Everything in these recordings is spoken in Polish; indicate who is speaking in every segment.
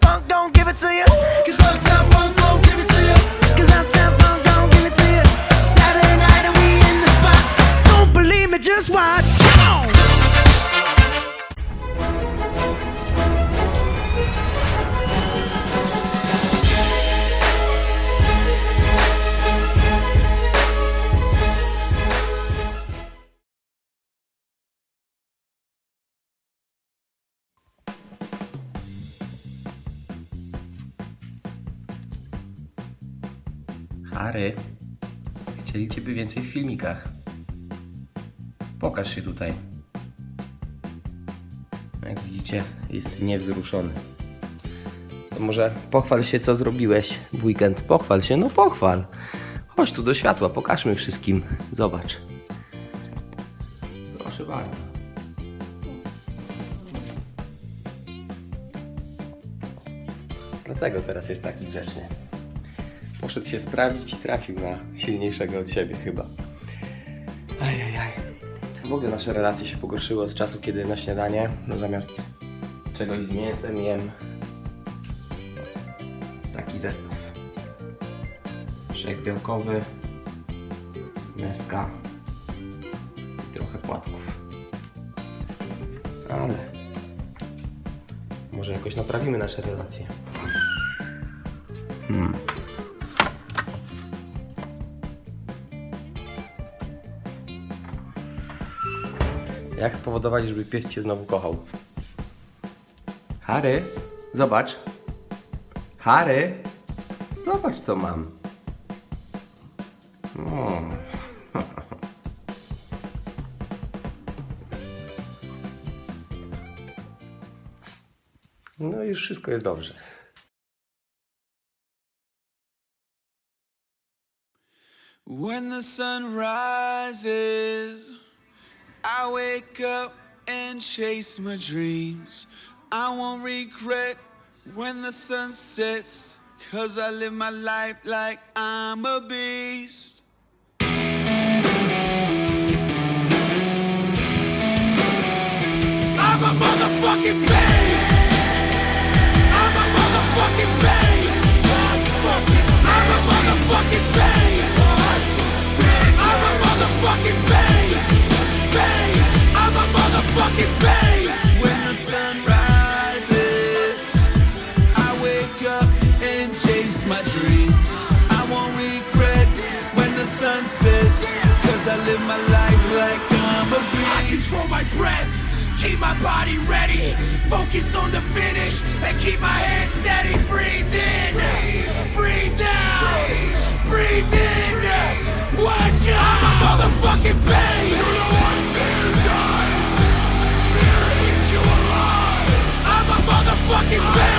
Speaker 1: Funk don't give it to you.
Speaker 2: Harry, chcieli Ciebie więcej w filmikach. Pokaż się tutaj. Jak widzicie, jest niewzruszony. To może pochwal się, co zrobiłeś w weekend. Pochwal się, no pochwal. Chodź tu do światła, pokażmy wszystkim. Zobacz. Proszę bardzo. Dlatego teraz jest taki grzeczny. Poszedł się sprawdzić i trafił na silniejszego od siebie chyba. Ajajaj. W ogóle nasze relacje się pogorszyły od czasu, kiedy na śniadanie, no zamiast czegoś z mięsem jem taki zestaw. Szejk białkowy, meska i trochę płatków. Ale może jakoś naprawimy nasze relacje. Jak spowodować, żeby pies cię znowu kochał? Harry, zobacz. Harry, zobacz co mam. O. No już wszystko jest dobrze.
Speaker 3: When the sun rises, I wake up and chase my dreams. I won't regret when the sun sets, cause I live my life like I'm a beast. I'm a motherfucking beast. Keep my body ready, focus on the finish, and keep my head steady. Breathe in, breathe out, breathe in. Watch out! I'm a motherfucking beast. I'm a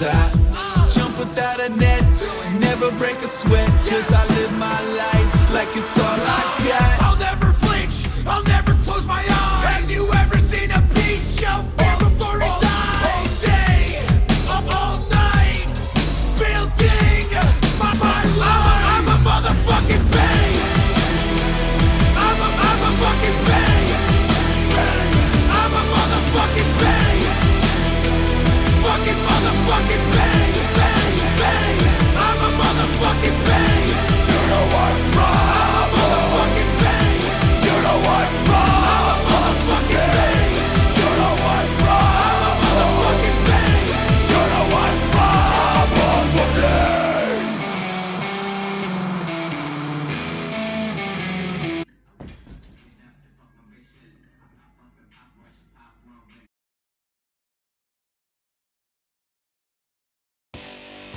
Speaker 3: Jump without a net, never break a sweat, cause I live my life like it's all I got. it back.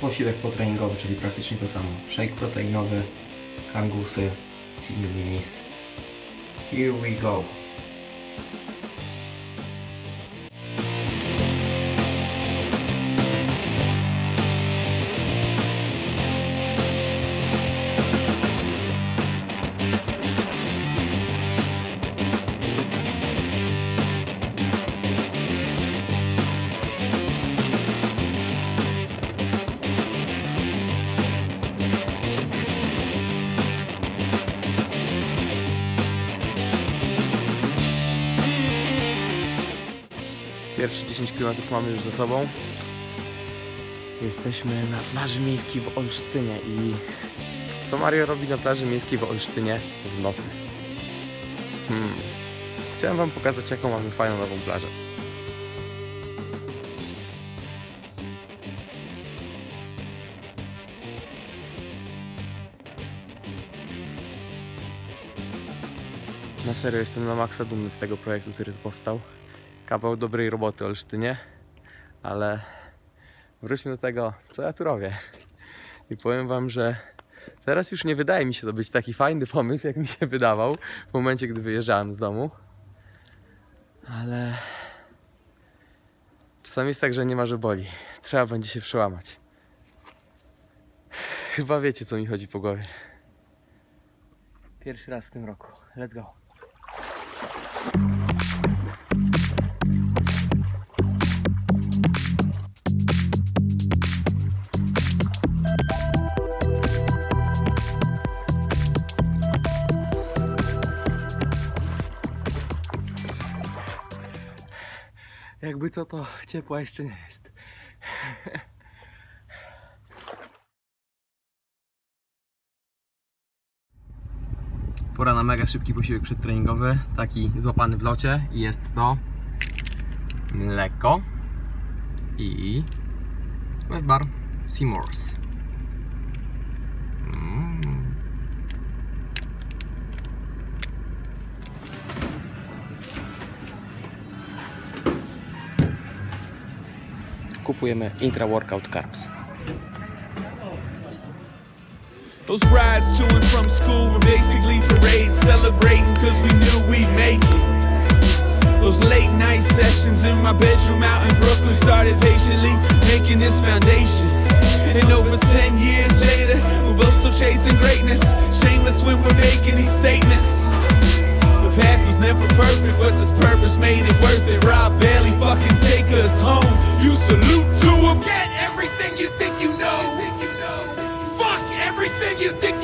Speaker 2: Posiłek potreningowy, czyli praktycznie to samo. Shake proteinowy, kangusy, ciminis. Here we go. Pierwsze 10 km mamy już za sobą. Jesteśmy na plaży miejskiej w Olsztynie i co Mario robi na plaży miejskiej w Olsztynie w nocy? Hmm. Chciałem wam pokazać jaką mamy fajną nową plażę. Na serio jestem na maksa dumny z tego projektu, który tu powstał. Kawał dobrej roboty Olsztynie, ale wróćmy do tego, co ja tu robię. I powiem wam, że teraz już nie wydaje mi się to być taki fajny pomysł, jak mi się wydawał w momencie, gdy wyjeżdżałem z domu. Ale czasami jest tak, że nie ma, że boli. Trzeba będzie się przełamać. Chyba wiecie, co mi chodzi po głowie. Pierwszy raz w tym roku. Let's go. Jakby co to ciepła jeszcze nie jest. Pora na mega szybki posiłek przedtreningowy, taki złapany w locie i jest to mleko i West Bar Seymour's. Kupujemy Intra Workout Carbs.
Speaker 3: Those rides to and from school were basically parades, celebrating cause we knew we'd make it. Those late night sessions in my bedroom out in Brooklyn started patiently making this foundation. And over 10 years later, we're both still chasing greatness. Shameless when we're making these statements. Path was never perfect, but this purpose made it worth it. Rob barely fucking take us home. You salute to him. Get everything you think you know. Fuck everything you think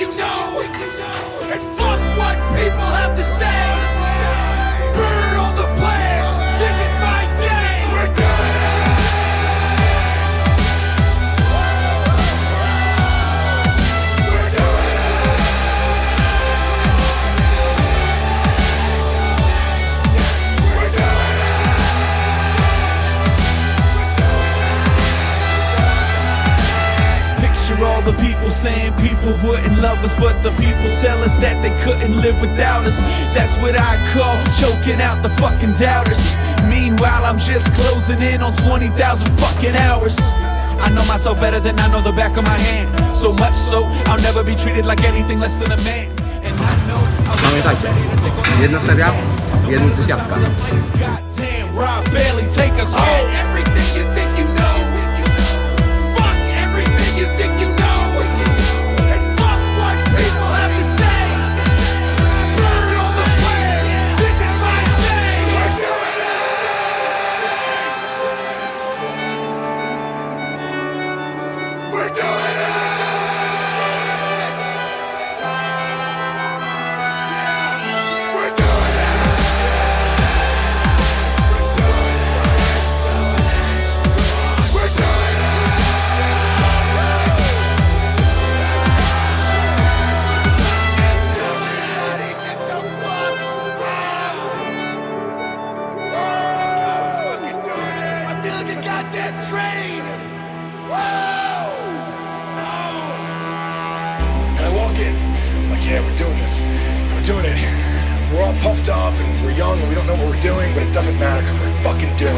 Speaker 3: people wouldn't love us, but the people tell us that they couldn't live without us. That's what I call choking out the fucking doubters. Meanwhile, I'm just closing in on 20,000 fucking hours. I know myself better than I know the back of my hand. So much so, I'll never be treated like anything less than a man. And I know I'll be
Speaker 2: Pamiętajcie,
Speaker 3: ready to take on
Speaker 2: jedna seria, jeden tysiączka.
Speaker 3: Rob Bailey, take us home. Everything you think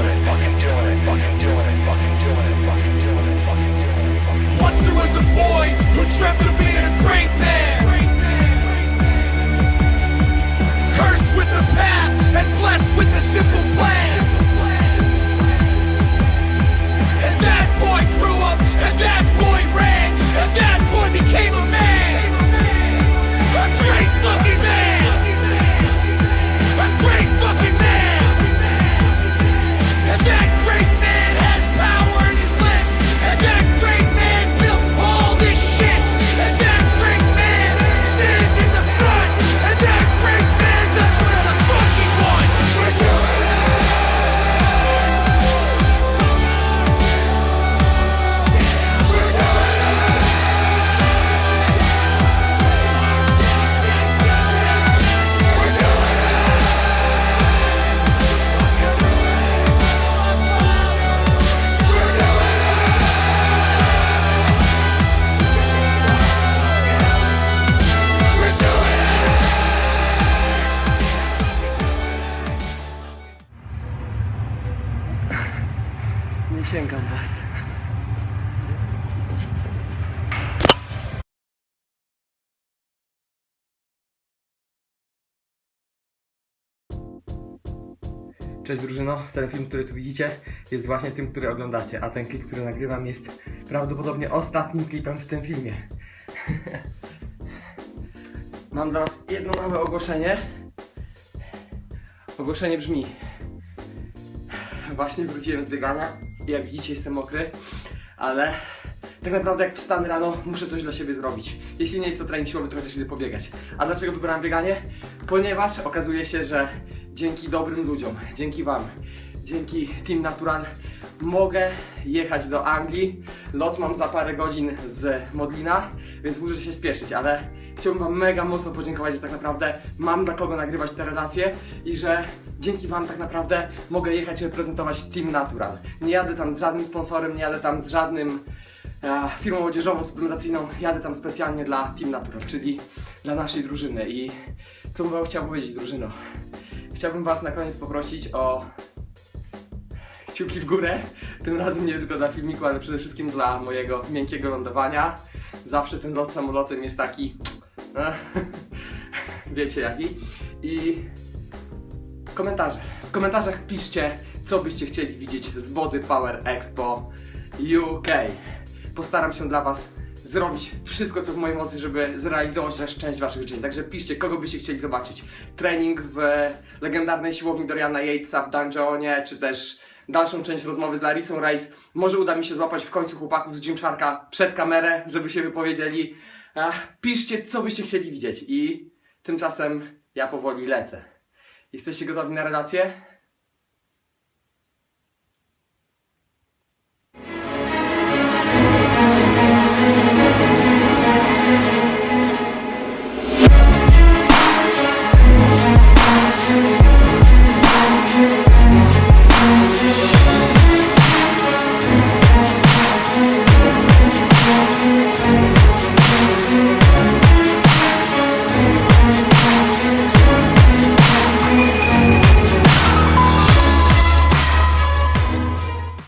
Speaker 3: it. Once there was a boy who dreamt of being a great man. Cursed with the path and blessed with the simple plan. And that boy grew up, and that boy ran, and that boy became a Nie sięgam was.
Speaker 2: Cześć drużyno, ten film, który tu widzicie jest właśnie tym, który oglądacie, a ten klip, który nagrywam jest prawdopodobnie ostatnim klipem w tym filmie. Mam dla was jedno małe ogłoszenie. Ogłoszenie brzmi Właśnie wróciłem z biegania jak widzicie jestem mokry, ale tak naprawdę jak wstanę rano muszę coś dla siebie zrobić. Jeśli nie jest to trening siłowy, to chociaż pobiegać. A dlaczego wybrałem bieganie? Ponieważ okazuje się, że dzięki dobrym ludziom, dzięki wam, dzięki Team Natural mogę jechać do Anglii. Lot mam za parę godzin z Modlina, więc muszę się spieszyć, ale chciałbym wam mega mocno podziękować, że tak naprawdę mam dla kogo nagrywać te relacje i że dzięki wam tak naprawdę mogę jechać reprezentować Team Natural. Nie jadę tam z żadnym sponsorem, nie jadę tam z żadnym e, firmą odzieżową, suplementacyjną, jadę tam specjalnie dla Team Natural, czyli dla naszej drużyny i co bym wam chciał powiedzieć drużyno? Chciałbym was na koniec poprosić o kciuki w górę. Tym razem nie tylko dla filmiku, ale przede wszystkim dla mojego miękkiego lądowania. Zawsze ten lot samolotem jest taki. e, Wiecie jaki. I komentarze. W komentarzach piszcie, co byście chcieli widzieć z Body Power Expo UK. Postaram się dla Was zrobić wszystko, co w mojej mocy, żeby zrealizować chociaż część Waszych życzeń. Także piszcie, kogo byście chcieli zobaczyć. Trening w legendarnej siłowni Doriana Yatesa w Dungeonie, czy też dalszą część rozmowy z Larissą Rice. Może uda mi się złapać w końcu chłopaków z Gymsharka przed kamerę, żeby się wypowiedzieli. Ach, piszcie, co byście chcieli widzieć. I tymczasem ja powoli lecę. Jesteście gotowi na relację?